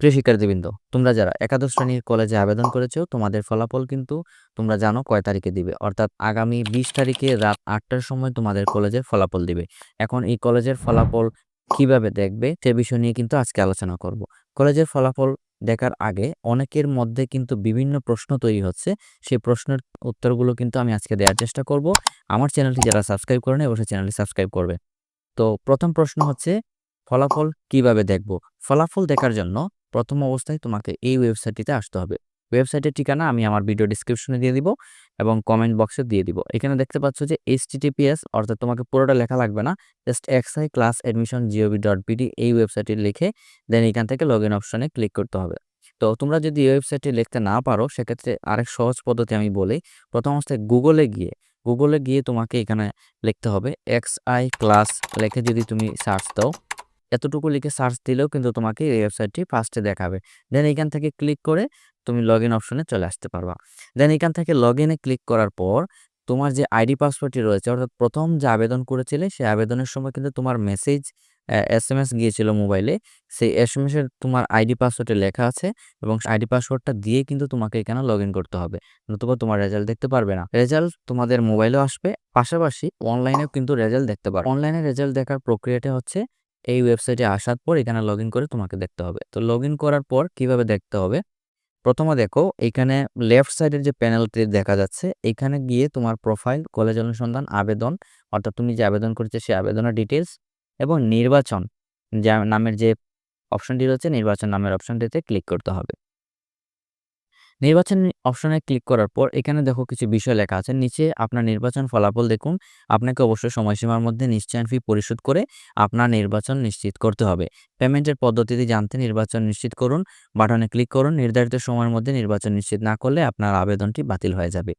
প্রিয় শিক্ষার্থীবৃন্দ, তোমরা যারা একাদশ শ্রেণির কলেজে আবেদন করেছ, তোমাদের ফলাফল কিন্তু তোমরা জানো কয় তারিখে দিবে। অর্থাৎ আগামী বিশ তারিখে রাত আটটার সময় তোমাদের কলেজের ফলাফল দিবে। এখন এই কলেজের ফলাফল কীভাবে দেখবে, সে বিষয় নিয়ে কিন্তু আজকে আলোচনা করব। কলেজের ফলাফল দেখার আগে অনেকের মধ্যে কিন্তু বিভিন্ন প্রশ্ন তৈরি হচ্ছে। সেই প্রশ্নের উত্তরগুলো কিন্তু আমি আজকে দেওয়ার চেষ্টা করব। আমার চ্যানেলটি যারা সাবস্ক্রাইব করেন, অবশ্যই চ্যানেলটি সাবস্ক্রাইব করবে। তো প্রথম প্রশ্ন হচ্ছে, ফলাফল কীভাবে দেখব? ফলাফল দেখার জন্য প্রথম অবস্থায় তোমাকে এই ওয়েবসাইটটিতে আসতে হবে। ওয়েবসাইটের ঠিকানা আমি আমার ভিডিও ডিসক্রিপশনে দিয়ে দিব এবং কমেন্ট বক্সে দিয়ে দিব। এখানে দেখতে পাচ্ছ যে এইচ টিটিপিএস অর্থাৎ তোমাকে পুরোটা লেখা লাগবে না just XI class admission gov dot BD এই ওয়েবসাইটটি লিখে দেন এখান থেকে লগ ইন অপশনে ক্লিক করতে হবে। তো তোমরা যদি এই ওয়েবসাইটে লিখতে না পারো, সেক্ষেত্রে আরেক সহজ পদ্ধতি আমি বলি। প্রথম অবস্থায় গুগলে গিয়ে গুগলে গিয়ে তোমাকে এখানে লিখতে হবে এক্স আই ক্লাস লিখে যদি তুমি সার্চ দাও। এতটুকু লিখে সার্চ দিলেও কিন্তু তোমাকে এই ওয়েবসাইটটি ফার্স্টে দেখাবে। দেন এখান থেকে ক্লিক করে তুমি লগ ইন অপশনে চলে আসতে পারবা। দেন এখান থেকে লগ ইনে ক্লিক করার পর তোমার যে আইডি পাসওয়ার্ডটি রয়েছে, অর্থাৎ প্রথম যে আবেদন করেছিলে, সেই আবেদনের সময় কিন্তু তোমার মেসেজ এস এম এস গিয়েছিল মোবাইলে সেই এস এম এসের তোমার আইডি পাসওয়ার্ডে লেখা আছে এবং আইডি পাসওয়ার্ডটা দিয়ে কিন্তু তোমাকে এখানে লগ ইন করতে হবে। নতুবা তোমার রেজাল্ট দেখতে পারবে না। রেজাল্ট তোমাদের মোবাইলেও আসবে। পাশাপাশি অনলাইনেও কিন্তু রেজাল্ট দেখতে পারবে অনলাইনে রেজাল্ট দেখার প্রক্রিয়াটা হচ্ছে এই ওয়েবসাইটে আসার পর এখানে লগ করে তোমাকে দেখতে হবে। তো লগ করার পর কীভাবে দেখতে হবে? প্রথমে দেখো, এখানে লেফট সাইডের যে প্যানেলটি দেখা যাচ্ছে, এখানে গিয়ে তোমার প্রোফাইল কলেজ অনুসন্ধান, আবেদন, অর্থাৎ তুমি যে আবেদন করেছ সেই আবেদনের ডিটেলস এবং নির্বাচন, যা নামের যে অপশনটি রয়েছে, নির্বাচন নামের অপশনটিতে ক্লিক করতে হবে। নির্বাচন অপশনে ক্লিক করার পর এখানে দেখো কিছু বিষয় লেখা আছে। নিচে আপনার নির্বাচন ফলাফল দেখুন। আপনাকে অবশ্যই সময়সীমার মধ্যে নিশ্চয়ন ফি পরিশোধ করে আপনার নির্বাচন নিশ্চিত করতে হবে। পেমেন্টের পদ্ধতিটি জানতে নির্বাচন নিশ্চিত করুন। বাটনে ক্লিক করুন। নির্ধারিত সময়ের মধ্যে নির্বাচন নিশ্চিত না করলে আপনার আবেদনটি বাতিল হয়ে যাবে।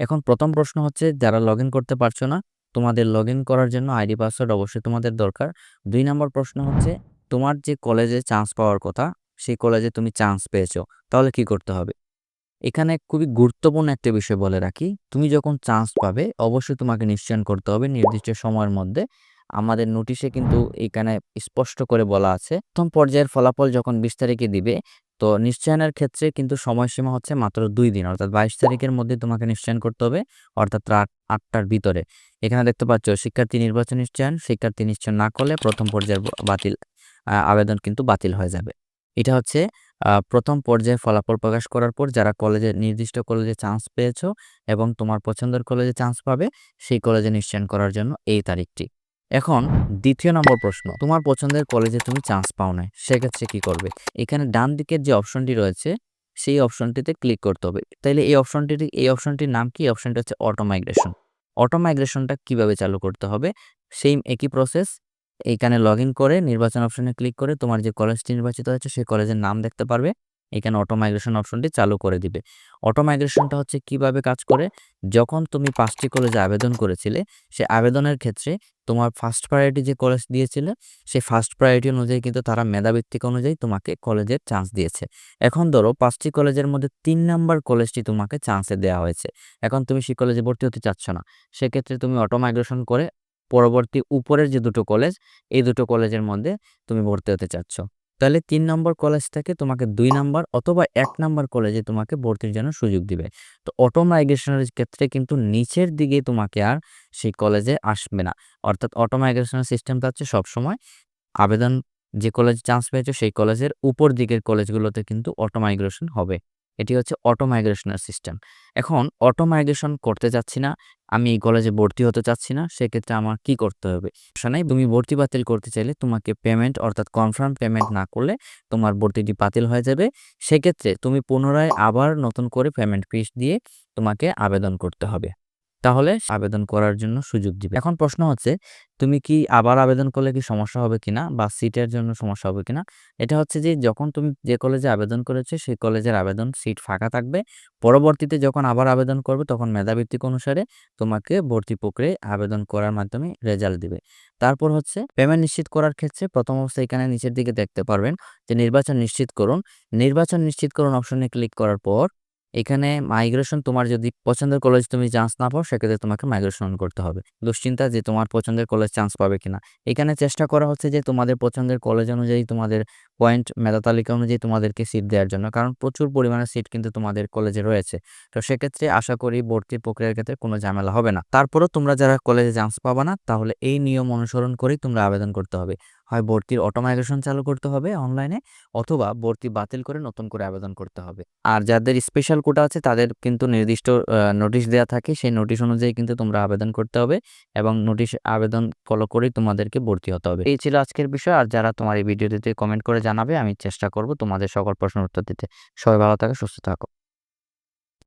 এখন প্রথম প্রশ্ন হচ্ছে, যারা লগ করতে পারছ না, তোমাদের লগ করার জন্য আইডি পাসওয়ার্ড অবশ্যই তোমাদের দরকার। দুই নম্বর প্রশ্ন হচ্ছে, তোমার যে কলেজে চান্স পাওয়ার কথা, সেই কলেজে তুমি চান্স পেয়েছ, তাহলে কি করতে হবে? এখানে খুবই গুরুত্বপূর্ণ একটা বিষয় বলে রাখি। তুমি যখন চান্স পাবে, অবশ্যই তোমাকে নিশ্চয়ন করতে হবে নির্দিষ্ট সময়ের মধ্যে। আমাদের নোটিশে কিন্তু এখানে স্পষ্ট করে বলা আছে। প্রথম পর্যায়ের ফলাফল যখন বিশ তারিখে দিবে, তো নিশ্চয়নের ক্ষেত্রে কিন্তু সময়সীমা হচ্ছে মাত্র দুই দিন, অর্থাৎ বাইশ তারিখের মধ্যে তোমাকে নিশ্চয়ন করতে হবে, অর্থাৎ রাত আটটার ভিতরে। এখানে দেখতে পাচ্ছ, শিক্ষার্থী নির্বাচন নিশ্চয়ন, শিক্ষার্থী নিশ্চয়ন না করলে প্রথম পর্যায়ের বাতিল আবেদন কিন্তু বাতিল হয়ে যাবে। এটা হচ্ছে প্রথম পর্যায়ে ফলাফল প্রকাশ করার পর যারা কলেজে, নির্দিষ্ট কলেজে চান্স পেয়েছ এবং তোমার পছন্দের কলেজে চান্স পাবে, সেই কলেজে নিশ্চয়ন করার জন্য এই তারিখটি। এখন দ্বিতীয় নম্বর প্রশ্ন, তোমার পছন্দের কলেজে তুমি চান্স পাও নাই, সেক্ষেত্রে কি করবে? এখানে ডান দিকের যে অপশনটি রয়েছে, সেই অপশনটিতে ক্লিক করতে হবে। তাইলে এই অপশনটি এই অপশনটির নাম কি? অপশনটি হচ্ছে অটো মাইগ্রেশন অটো মাইগ্রেশনটা কীভাবে চালু করতে হবে? সেই একই প্রসেস এইখানে লগ ইন করে নির্বাচন অপশনে ক্লিক করে তোমার যে কলেজটি নির্বাচিত হয়েছে সেই কলেজের নাম দেখতে পারবে। এখানে অটো মাইগ্রেশন অপশনটি চালু করে দিবে। অটো মাইগ্রেশনটা হচ্ছে কীভাবে কাজ করে? যখন তুমি পাঁচটি কলেজে আবেদন করেছিলে, সে আবেদনের ক্ষেত্রে তোমার ফার্স্ট প্রায়োরিটি যে কলেজ দিয়েছিলে, সেই ফার্স্ট প্রায়োরিটি অনুযায়ী কিন্তু তারা মেধাভিত্তিক অনুযায়ী তোমাকে কলেজের চান্স দিয়েছে। এখন ধরো পাঁচটি কলেজের মধ্যে তিন নাম্বার কলেজটি তোমাকে চান্সে দেওয়া হয়েছে। এখন তুমি সেই কলেজে ভর্তি হতে চাচ্ছ না। সেক্ষেত্রে তুমি অটো মাইগ্রেশন করে পরবর্তী উপরের যে দুটো কলেজ এই দুটো কলেজের মধ্যে তুমি ভর্তি হতে চাচ্ছ। তাহলে তিন নম্বর কলেজ থেকে তোমাকে দুই নাম্বার অথবা এক নাম্বার কলেজে তোমাকে ভর্তির জন্য সুযোগ দিবে। তো অটো মাইগ্রেশনের ক্ষেত্রে কিন্তু নিচের দিকে তোমাকে আর সেই কলেজে আসবে না। অর্থাৎ অটো মাইগ্রেশনের সিস্টেমটা হচ্ছে সবসময় আবেদন যে কলেজ চান্স পেয়েছ, সেই কলেজের উপর দিকের কলেজগুলোতে কিন্তু অটো মাইগ্রেশন হবে। এটি হচ্ছে অটো মাইগ্রেশনের সিস্টেম এখন অটো মাইগ্রেশন করতে চাচ্ছি না আমি এই কলেজে ভর্তি হতে চাচ্ছি না, সেক্ষেত্রে আমার কি করতে হবে? নাই, তুমি ভর্তি বাতিল করতে চাইলে তোমাকে পেমেন্ট অর্থাৎ কনফার্ম পেমেন্ট না করলে তোমার ভর্তিটি বাতিল হয়ে যাবে। সেক্ষেত্রে তুমি পুনরায় আবার নতুন করে পেমেন্ট ফিস দিয়ে তোমাকে আবেদন করতে হবে। তাহলে আবেদন করার জন্য সুযোগ দিবে। এখন প্রশ্ন হচ্ছে, তুমি কি আবার আবেদন করলে কি সমস্যা হবে কিনা বা সিটের জন্য সমস্যা হবে কিনা? এটা হচ্ছে যে যখন তুমি যে কলেজে আবেদন করেছ, সেই কলেজের আবেদন সিট ফাঁকা থাকবে। পরবর্তীতে যখন আবার আবেদন করবে, তখন মেধাভিত্তিক অনুসারে তোমাকে ভর্তি প্রক্রিয়ায় আবেদন করার মাধ্যমে রেজাল্ট দিবে। তারপর হচ্ছে পেমেন্ট নিশ্চিত করার ক্ষেত্রে প্রথম অবস্থায় এখানে নিচের দিকে দেখতে পারবেন যে নির্বাচন নিশ্চিত করুন। নির্বাচন নিশ্চিত করুন অপশনে ক্লিক করার পর এখানে মাইগ্রেশন তোমার যদি পছন্দের কলেজ তুমি চান্স না পাও, সেক্ষেত্রে তোমাকে মাইগ্রেশন করতে হবে। দুশ্চিন্তা যে তোমার পছন্দের কলেজ চান্স পাবে কিনা। এখানে চেষ্টা করা হচ্ছে যে তোমাদের পছন্দের কলেজ অনুযায়ী তোমাদের পয়েন্ট মেধা তালিকা অনুযায়ী তোমাদেরকে সিট দেওয়ার জন্য, কারণ প্রচুর পরিমাণে সিট কিন্তু তোমাদের কলেজে রয়েছে। তো সেক্ষেত্রে আশা করি ভর্তি প্রক্রিয়ার ক্ষেত্রে কোনো ঝামেলা হবে না। তারপরও তোমরা যারা কলেজে চান্স পাবা না, তাহলে এই নিয়ম অনুসরণ করেই তোমরা আবেদন করতে হবে। হয় ভর্তির অটোমাইজেশন চালু করতে হবে অনলাইনে অথবা ভর্তি বাতিল করে নতুন করে আবেদন করতে হবে। আর যাদের স্পেশাল কোটা আছে তাদের কিন্তু নির্দিষ্ট নোটিশ দেওয়া থাকে। সেই নোটিশ অনুযায়ী কিন্তু তোমরা আবেদন করতে হবে এবং নোটিশ আবেদন ফলো করেই তোমাদেরকে ভর্তি হতে হবে। এই ছিল আজকের বিষয়। আর যারা তোমার এই ভিডিওটিতে কমেন্ট করে জানাবে, আমি চেষ্টা করব তোমাদের সকল প্রশ্নের উত্তর দিতে। সবাই ভালো থাকো, সুস্থ থাকো।